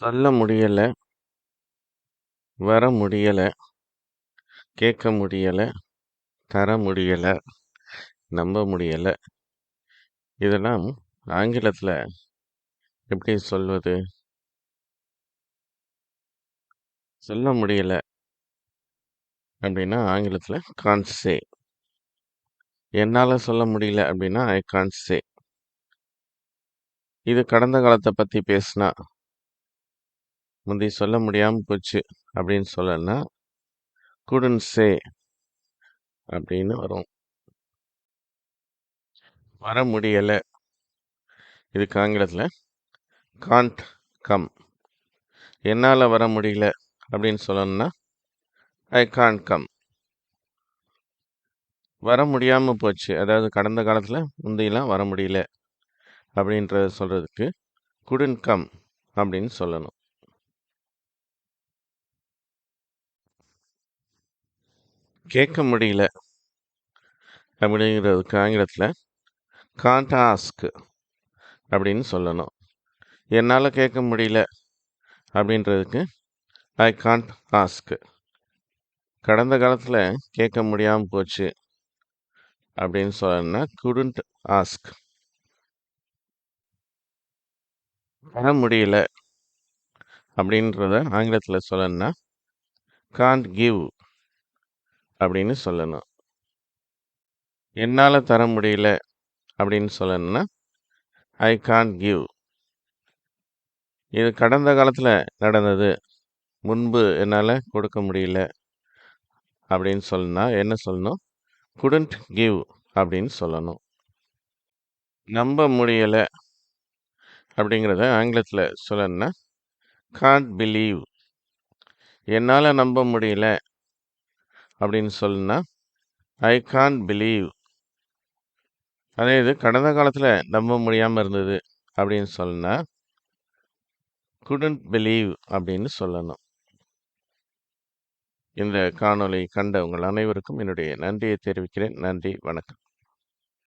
சொல்ல முடியல. வர முடியலை கேட்க முடியலை தர முடியலை நம்ப முடியலை இதெல்லாம் ஆங்கிலத்தில் எப்படி சொல்வது? சொல்ல முடியலை அப்படின்னா ஆங்கிலத்தில் கான்சே என்னால் சொல்ல முடியல அப்படின்னா ஐ கான்சே இது கடந்த காலத்தை பற்றி பேசினா முந்தி சொல்ல முடியாமல் போச்சு அப்படின்னு சொல்லணும்னா குடன் சே அப்படின்னு வரும். வர முடியலை இதுக்கு ஆங்கிலத்தில் கான்ட் கம். என்னால் வர முடியல அப்படின்னு சொல்லணும்னா ஐ கான்ட் கம். வர முடியாமல் போச்சு. அதாவது கடந்த காலத்தில் முந்தையெல்லாம் வர முடியல அப்படின்றத சொல்கிறதுக்கு குடன் கம் அப்படின்னு சொல்லணும். கேட்க முடியல. அப்படிங்கிறதுக்கு ஆங்கிலத்தில் காண்ட் ஆஸ்க் அப்படின்னு சொல்லணும். என்னால் கேட்க முடியல அப்படின்றதுக்கு ஐ காண்ட் ஆஸ்க். கடந்த காலத்தில் கேட்க முடியாமல் போச்சு அப்படின்னு சொல்லணும்னா குடுண்ட் ஆஸ்க். பண்ண முடியல அப்படின்றத ஆங்கிலத்தில் சொல்லணும்னா காண்ட் கிவ் அப்படின்னு சொல்லணும். என்னால் தர முடியல அப்படின்னு சொல்லணும்னா ஐ கான் கிவ். இது கடந்த காலத்தில் நடந்தது. முன்பு என்னால் கொடுக்க முடியல அப்படின்னு சொன்னா என்ன சொல்லணும்? குடண்ட் கிவ் அப்படின்னு சொல்லணும். நம்ப முடியலை அப்படிங்கிறத ஆங்கிலத்தில் சொல்லணும்னா கான்ட் பிலீவ். என்னால் நம்ப முடியல அப்படின்னு சொல்லுன்னா ஐ கான் பிலீவ். அதே இது கடந்த காலத்தில் நம்ப முடியாமல் இருந்தது அப்படின்னு சொல்லுன்னா couldn't பிலீவ் அப்படின்னு சொல்லணும். இந்த காணொளி கண்ட உங்கள் அனைவருக்கும் என்னுடைய நன்றியை தெரிவிக்கிறேன். நன்றி, வணக்கம்.